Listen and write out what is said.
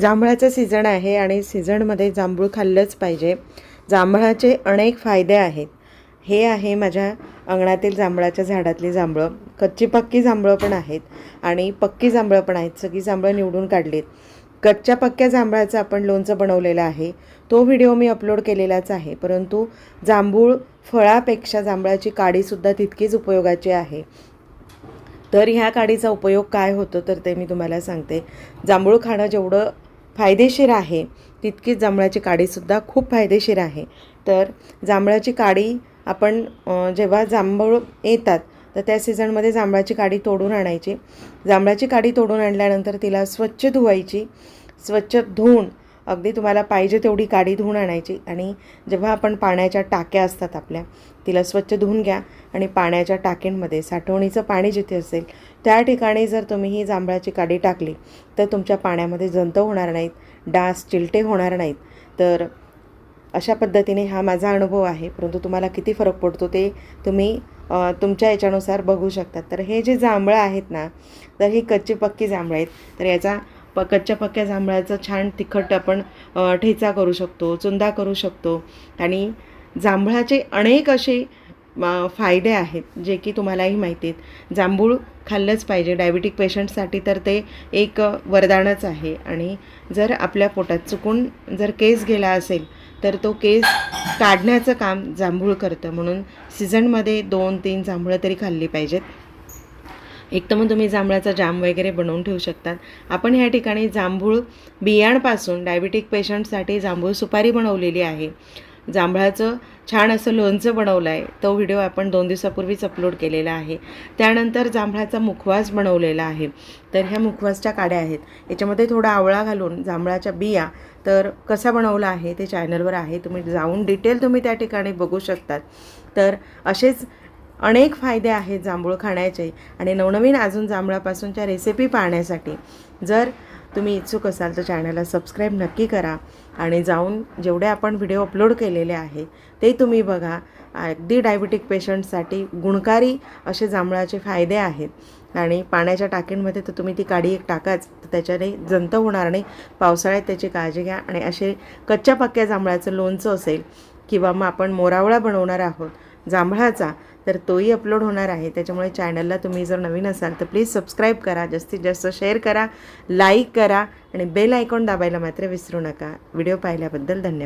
जांभळाचं season आहे आणि सीझनमध्ये जांभूळ खाल्लंच पाहिजे. जांभळाचे अनेक फायदे आहेत. हे आहे माझ्या अंगणातील जांभळाच्या झाडातली जांभळं. कच्ची पक्की जांभळं पण आहेत आणि पक्की जांभळं पण आहेत. सगळी जांभळं निवडून काढलीत. कच्च्या पक्क्या जांभळाचं आपण लोणचं बनवलेलं आहे. तो व्हिडिओ मी अपलोड केलेलाच आहे. परंतु जांभूळ फळापेक्षा जांभळाची काडीसुद्धा तितकीच उपयोगाची आहे. तर ह्या काडीचा उपयोग काय होतो तर ते मी तुम्हाला सांगते. जांभूळ खाणं जेवढं फायदेशीर आहे. तितकीच जांभळाची काडीसुद्धा खूप फायदेशीर आहे. तर जांभळाची काडी आपण जेव्हा जांभूळ येतात तर त्या सीझनमध्ये जांभळाची काडी तोडून आणायची. जांभळाची काडी तोडून आणल्यानंतर तिला स्वच्छ धुवायची. स्वच्छ धुवून अगदी तुम्हाला पाहिजे तेवढी काडी धुवून आणायची. आणि जेव्हा आपण पाण्याच्या टाक्या असतात आपल्या तिला स्वच्छ धुवून घ्या. आणि पाण्याच्या टाकींमध्ये साठवणीचं पाणी जिथे असेल त्या ठिकाणी जर तुम्ही ही जांभळाची काडी टाकली तर तुमच्या पाण्यामध्ये जंत होणार नाहीत डास चिलटे होणार नाहीत. तर अशा पद्धतीने हा माझा अनुभव आहे. परंतु तुम्हाला किती फरक पडतो ते तुम्ही तुमच्या याच्यानुसार बघू शकतात. तर हे जे जांभळं आहेत ना तर ही कच्ची पक्की जांभळं आहेत. तर याचा प कच्च्या पक्क्या जांभळाचं छान तिखट आपण ठेचा करू शकतो चुंदा करू शकतो. आणि जांभळाचे अनेक असे फायदे आहेत जे की तुम्हालाही माहिती आहेत. जांभूळ खाल्लंच पाहिजे. डायबिटिक पेशंटसाठी तर ते एक वरदानच आहे. आणि जर आपल्या पोटात चुकून जर केस गेला असेल तर तो केस काढण्याचं काम जांभूळ करतं. म्हणून सीझनमध्ये दोन तीन जांभळं तरी खाल्ली पाहिजेत. एक तर मग तुम्ही जांभळाचा जाम वगैरे बनवून ठेवू शकतात. आपण ह्या ठिकाणी जांभूळ बियांपासून डायबिटिक पेशंटसाठी जांभूळ सुपारी बनवलेली आहे. जांभळाचं छान असं लोणचं बनवलं आहे तो व्हिडिओ आपण दोन दिवसापूर्वीच अपलोड केलेला आहे. त्यानंतर जांभळाचा मुखवास बनवलेला आहे. तर ह्या मुखवासच्या काड्या आहेत. याच्यामध्ये थोडा आवळा घालून जांभळाच्या बिया तर कसा बनवला आहे ते चॅनलवर आहे. तुम्ही जाऊन डिटेल तुम्ही त्या ठिकाणी बघू शकतात. तर असेच अनेक फायदे आहेत जांभूळ खाण्याचे. आणि नवनवीन अजून जांभळापासूनच्या रेसिपी पाहण्यासाठी जर तुम्ही इच्छुक असाल तर चॅनलला सबस्क्राईब नक्की करा. आणि जाऊन जेवढे आपण व्हिडिओ अपलोड केलेले आहे ते तुम्ही बघा. अगदी डायबिटिक पेशंटसाठी गुणकारी असे जांभळाचे फायदे आहेत. आणि पाण्याच्या टाकींमध्ये तर तुम्ही ती काडी एक टाकाच तर त्याच्याने जंत होणार नाही. पावसाळ्यात त्याची काळजी घ्या. आणि असे कच्च्या पक्क्या जांभळाचं लोणचं असेल किंवा मग आपण मोरावळा बनवणार आहोत जांभळाचा तर तोही अपलोड होणार आहे. त्याच्यामुळे चॅनलला तुम्ही जर नवीन असाल तर प्लीज सबस्क्राईब करा. जास्तीत जास्त शेअर करा लाईक करा आणि बेल आयकॉन दाबायला मात्र विसरू नका. व्हिडिओ पाहिल्याबद्दल धन्यवाद.